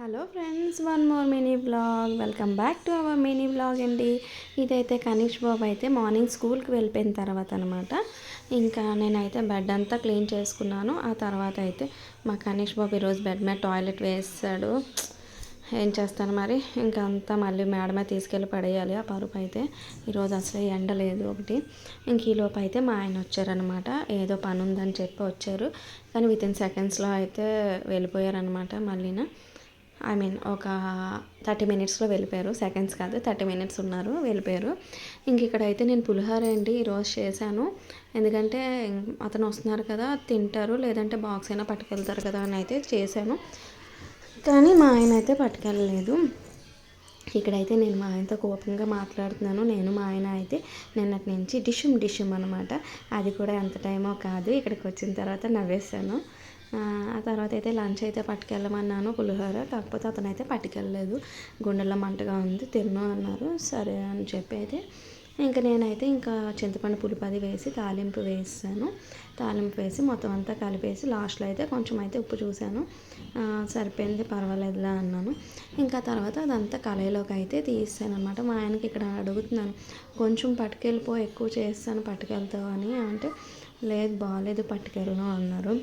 Hello friends one more mini blog welcome back to our mini blog అండి. ఇదైతే కనీష్ బాబు అయితే morning స్కూల్కి వెళ్ళిపోయిన తర్వాత అనమాట ఇంకా నేనైతే బెడ్ అంతా క్లీన్ చేసుకున్నాను. ఆ తర్వాత అయితే మా కనీష్ బాబు ఈరోజు బెడ్ మీద టాయిలెట్ వేసాడు. ఏం చేస్తాను మరి? ఇంకా అంతా మళ్ళీ మేడమే తీసుకెళ్ళి పడేయాలి. ఆ పరుపు అయితే ఈరోజు అసలు ఎండ లేదు ఒకటి. ఇంక ఈలోపు అయితే మా ఆయన వచ్చారనమాట ఏదో పని ఉందని చెప్పి వచ్చారు. కానీ విత్ ఇన్ సెకండ్స్లో అయితే వెళ్ళిపోయారనమాట మళ్ళీన. ఐ మీన్ ఒక థర్టీ మినిట్స్లో వెళ్ళిపోయారు. సెకండ్స్ కాదు థర్టీ మినిట్స్ ఉన్నారు వెళ్ళిపోయారు. ఇంక ఇక్కడైతే నేను పులిహోర అండి ఈరోజు చేశాను. ఎందుకంటే అతను వస్తున్నారు కదా తింటారు. లేదంటే బాక్స్ అయినా పట్టుకెళ్తారు కదా అని అయితే చేశాను. కానీ మా ఆయన అయితే పట్టుకెళ్ళలేదు. ఇక్కడైతే నేను మా ఆయనతో కోపంగా మాట్లాడుతున్నాను. నేను మా ఆయన అయితే నిన్నటి నుంచి డిషుమ్ డిషుమ్ అనమాట అది కూడా ఎంత టైమో కాదు. ఇక్కడికి వచ్చిన తర్వాత నవ్వేశాను. ఆ తర్వాత అయితే లంచ్ అయితే పట్టుకెళ్ళమన్నాను పులిహోర. కాకపోతే అతనైతే పట్టుకెళ్ళలేదు. గుండెల్లో మంటగా ఉంది. తిన్నాను అన్నారు. సరే అని చెప్పి అయితే ఇంకా నేనైతే ఇంకా చింతపండు పులిపది వేసి తాలింపు వేసాను. తాలింపు వేసి మొత్తం అంతా కలిపేసి లాస్ట్లో అయితే కొంచెం అయితే ఉప్పు చూశాను సరిపోయింది పర్వాలేదులా అన్నాను. ఇంకా తర్వాత అదంతా కళాయిలోకి అయితే తీసాను అనమాట మా ఆయనకి ఇక్కడ అడుగుతున్నాను కొంచెం పట్టుకెళ్ళిపో ఎక్కువ చేస్తాను పట్టుకెళ్తావు అని. అంటే లేదు బాగాలేదు పట్టుకెళ్ళను అన్నారు.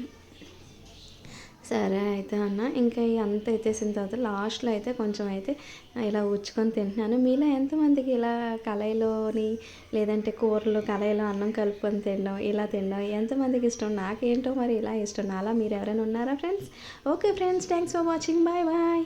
సరే అయితే అన్న ఇంకా అంత ఎత్తేసిన తర్వాత లాస్ట్లో అయితే కొంచెం అయితే ఇలా ఉచ్చుకొని తింటున్నాను. మీలో ఎంతమందికి ఇలా కళాయిలోని లేదంటే కూరలు కళాయిలో అన్నం కలుపుకొని తినడం ఇలా తినడం ఎంతమందికి ఇష్టం? నాకేంటో మరి ఇలా ఇష్టం. అలా మీరు ఎవరైనా ఉన్నారా friends? Okay friends thanks for watching. Bye bye.